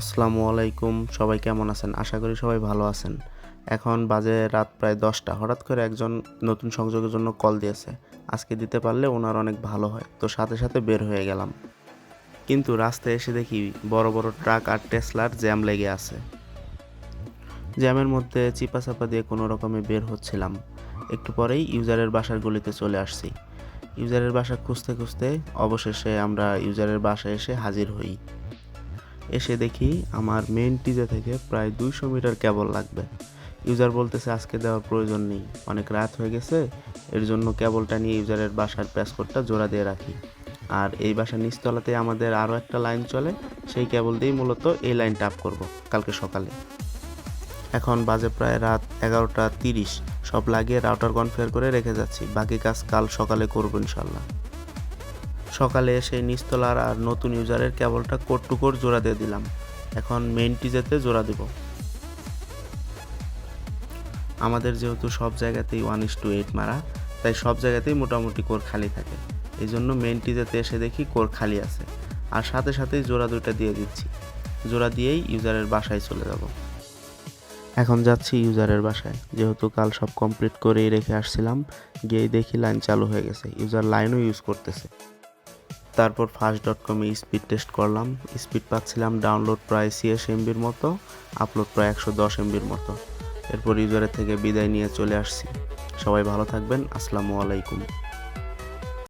আসসালামু আলাইকুম, সবাই কেমন আছেন? আশা করি সবাই ভালো আছেন। এখন বাজে রাত প্রায় দশটা। হঠাৎ করে একজন নতুন সংযোগের জন্য কল দিয়েছে। আজকে দিতে পারলে ওনার অনেক ভালো হয়। তো সাথে সাথে বের হয়ে গেলাম। কিন্তু রাস্তায় এসে দেখি বড় বড় ট্রাক আর টেসলার জ্যাম লেগে আছে। জ্যামের মধ্যে চিপা চাপা দিয়ে কোনো রকমে বের হচ্ছিলাম। একটু পরেই ইউজারের বাসার গলিতে চলে আসছি। ইউজারের বাসা খুঁজতে খুঁজতে অবশেষে আমরা ইউজারের বাসায় এসে হাজির হই। এসে দেখি আমার মেন টিজে থেকে প্রায় দুইশো মিটার কেবল লাগবে। ইউজার বলতেছে, আজকে দেওয়ার প্রয়োজন নেই। অনেক রাত হয়ে গেছে। এর জন্য কেবলটা নিয়ে ইউজারের বাসার প্যাসকোডটা জোড়া দিয়ে রাখি। আর এই বাসার নিচতলাতে আমাদের আরও একটা লাইন চলে। সেই কেবল দিয়েই মূলত এই লাইন টাপ করব কালকে সকালে। এখন বাজে প্রায় রাত এগারোটা তিরিশ। সব লাগিয়ে রাউটার কনফিগার করে রেখে যাচ্ছি। বাকি কাজ কাল সকালে করব ইনশাল্লাহ সকালে এসে নিচতলার আর নতুন ইউজারের কেবলটা কোড টু কোড জোড়া দিয়ে দিলাম। এখন মেইন টিজেতে জোড়া দেব। আমাদের যেহেতু সব জায়গাতেই ওয়ান ইস টু এইট মারা, তাই সব জায়গাতেই মোটামুটি কোর খালি থাকে। এই জন্য মেইন টিজেতে এসে দেখি কোর খালি আছে। আর সাথে সাথেই জোড়া দুইটা দিয়ে দিচ্ছি। জোড়া দিয়েই ইউজারের বাসায় চলে যাব। এখন যাচ্ছি ইউজারের বাসায়। যেহেতু কাল সব কমপ্লিট করেই রেখে আসছিলাম, গিয়েই দেখি লাইন চালু হয়ে গেছে। ইউজার লাইনও ইউজ করতেছে। তারপর ফার্স্ট ডট কমে স্পিড টেস্ট করলাম। স্পিড পাচ্ছিলাম ডাউনলোড প্রায় সিএস এমবির মতো আপলোড প্রায় একশো দশ এমবির মতো। এরপর ইউজারের থেকে বিদায় নিয়ে চলে আসছি। সবাই ভালো থাকবেন, আসসালামু আলাইকুম।